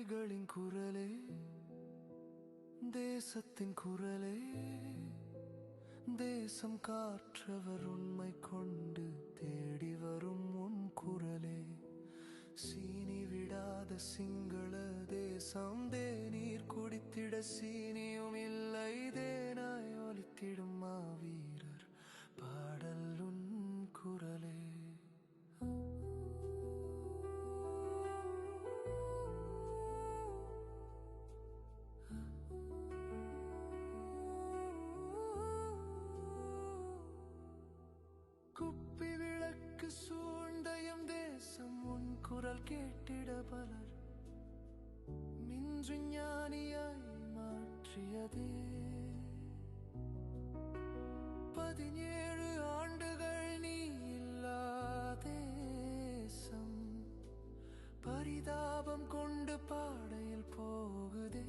புலிகளின் குரலே தேசத்தின் குரலே. தேசம் காற்றவர் உண்மை கொண்டு தேடி வரும் உன் குரலே. சீனி விடாத சிங்கள தேசம் தேநீர் குடித்திட சீனியும் இல்லை தேனாய் ஒலித்திடும் விளக்கு தேசம் உன் குரல் கேட்டிட பலர். மின்று ஞானியாய் மாற்றியதே. பதினேழு ஆண்டுகள் நீ இல்லாதேசம் பரிதாபம் கொண்டு பாடையில் போகுதே.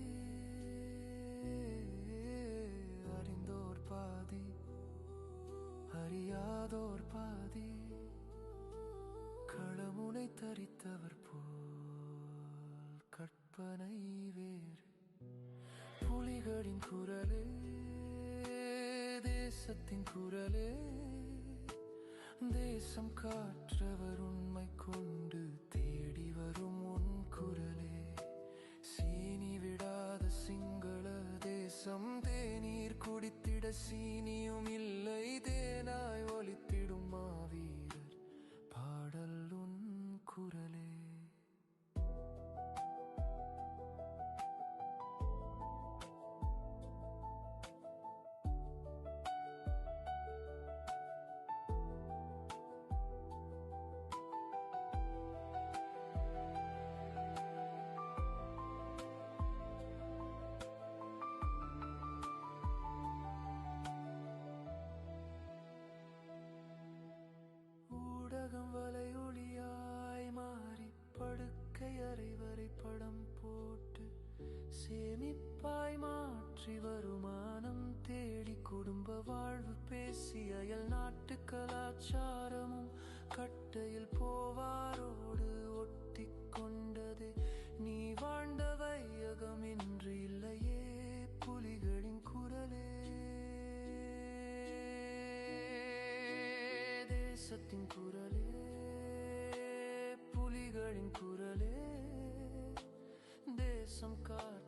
அறிந்தோர் பாதி அறியாதோர் பாதி. களமுனை தரித்தவர் போல் கற்பனை வேறு. புலிகளின் குரலே தேசத்தின் குரலே தேசம் காற்றவர் உண்மை கொண்டு தேடி வரும் உன் குரலே. சீனி விடாத சிங்கள தேசம் தேநீர் குடித்திட சீனியும் மாற்றி வருமானம் தேடி குடும்ப வாழ்வு பேசி அயல் நாட்டு கலாச்சாரமும் கட்டையில் போவாரோடு ஒட்டி கொண்டது. நீ வாழ்ந்த வையகம் என்று இல்லையே புலிகளின் குரலே. தேசத்தின் குரலே புலிகளின் குரலே. தேசம் காற்று